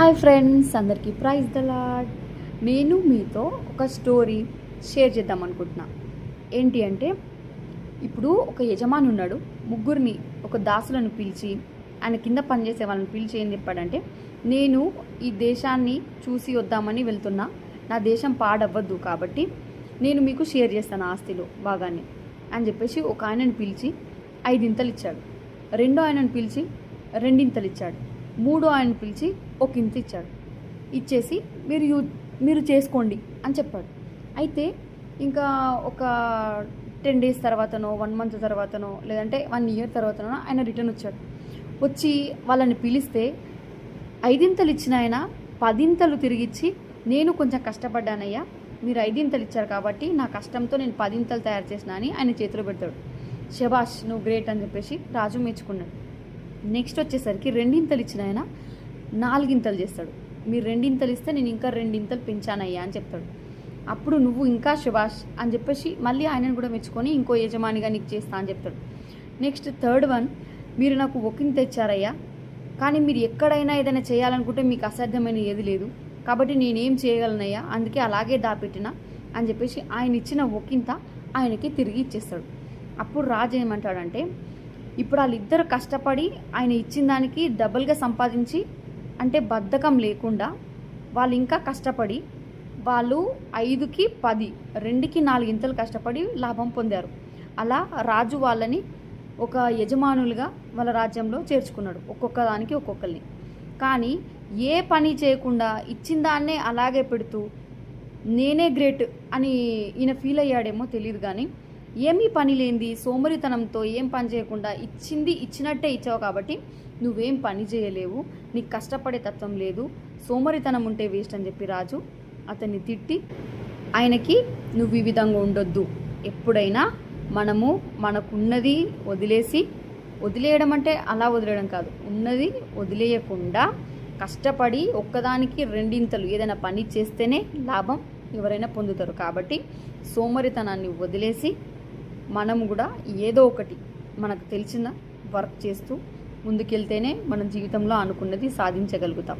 Hi friends అందరికీ praise the Lord నేను మీతో ఒక స్టోరీ షేర్ చేద్దాం అనుకుంటున్నా. ఏంటి అంటే ఇప్పుడు ఒక యజమాని ఉన్నాడు. ముగ్గురిని ఒక దాసులను పిలిచి ఆయన కింద పనిచేసే వాళ్ళని పిలిచి ఏం చెప్పాడంటే నేను ఈ దేశాన్ని చూసి వద్దామని వెళ్తున్నా. నా దేశం పాడవ్వద్దు కాబట్టి నేను మీకు షేర్ చేస్తాను ఆస్తిలో భాగాన్ని అని చెప్పేసి ఒక ఆయనను పిలిచి ఐదింతలు ఇచ్చాడు. రెండో ఆయనను పిలిచి రెండింతలు ఇచ్చాడు. మూడో ఆయన పిలిచి ఒక ఇంత ఇచ్చాడు. ఇచ్చేసి మీరు యూ మీరు చేసుకోండి అని చెప్పాడు. అయితే ఇంకా ఒక టెన్ డేస్ తర్వాతనో వన్ మంత్ తర్వాతనో లేదంటే వన్ ఇయర్ తర్వాతనో ఆయన రిటర్న్ వచ్చాడు. వచ్చి వాళ్ళని పిలిస్తే ఐదింతలు ఇచ్చిన ఆయన పదింతలు తిరిగిచ్చి నేను కొంచెం కష్టపడ్డానయ్యా మీరు ఐదింతలు ఇచ్చారు కాబట్టి నా కష్టంతో నేను పదింతలు తయారు చేసిన అని ఆయన చేతిలో పెడతాడు. శబాష్ నువ్వు గ్రేట్ అని చెప్పేసి రాజు మెచ్చుకున్నాడు. నెక్స్ట్ వచ్చేసరికి రెండింతలు ఇచ్చిన ఆయన నాలుగింతలు చేస్తాడు. మీరు రెండింతలు ఇస్తే నేను ఇంకా రెండింతలు పెంచానయ్యా అని చెప్తాడు. అప్పుడు నువ్వు ఇంకా శుభాష్ అని చెప్పేసి మళ్ళీ ఆయనను కూడా మెచ్చుకొని ఇంకో యజమానిగా నీకు చేస్తా అని చెప్తాడు. నెక్స్ట్ థర్డ్ వన్ మీరు నాకు ఒకింత ఇచ్చారయ్యా కానీ మీరు ఎక్కడైనా ఏదైనా చేయాలనుకుంటే మీకు అసాధ్యమైన ఏది లేదు. కాబట్టి నేనేం చేయగలనయ్యా అందుకే అలాగే దాపెట్టిన అని చెప్పేసి ఆయన ఇచ్చిన ఒకింత ఆయనకి తిరిగి ఇచ్చేస్తాడు. అప్పుడు రాజు ఏమంటాడంటే ఇప్పుడు వాళ్ళిద్దరు కష్టపడి ఆయన ఇచ్చిన దానికి డబుల్గా సంపాదించి అంటే బద్ధకం లేకుండా వాళ్ళు ఇంకా కష్టపడి వాళ్ళు ఐదుకి పది రెండుకి నాలుగింతలు కష్టపడి లాభం పొందారు. అలా రాజు వాళ్ళని ఒక యజమానులుగా వాళ్ళ రాజ్యంలో చేర్చుకున్నాడు ఒక్కొక్క దానికి ఒక్కొక్కరిని కానీ ఏ పని చేయకుండా ఇచ్చిన దాన్నే అలాగే పెడుతూ నేనే గ్రేట్ అని ఈయన ఫీల్ అయ్యాడేమో తెలియదు కానీ ఏమీ పని లేనిది సోమరితనంతో ఏం పని చేయకుండా ఇచ్చింది ఇచ్చినట్టే ఇచ్చావు కాబట్టి నువ్వేం పని చేయలేవు నీకు కష్టపడే తత్వం లేదు సోమరితనం ఉంటే వేస్ట్ అని చెప్పి రాజు అతన్ని తిట్టి ఆయనకి నువ్వు ఈ విధంగా ఉండొద్దు. ఎప్పుడైనా మనము మనకున్నది వదిలేసి వదిలేయడం అంటే అలా వదిలేయడం కాదు. ఉన్నది వదిలేయకుండా కష్టపడి ఒక్కదానికి రెండింతలు ఏదైనా పని చేస్తేనే లాభం ఎవరైనా పొందుతారు. కాబట్టి సోమరితనాన్ని వదిలేసి మనము కూడా ఏదో ఒకటి మనకు తెలిసిన వర్క్ చేస్తూ ముందుకెళ్తేనే మన జీవితంలో అనుకున్నది సాధించగలుగుతాం.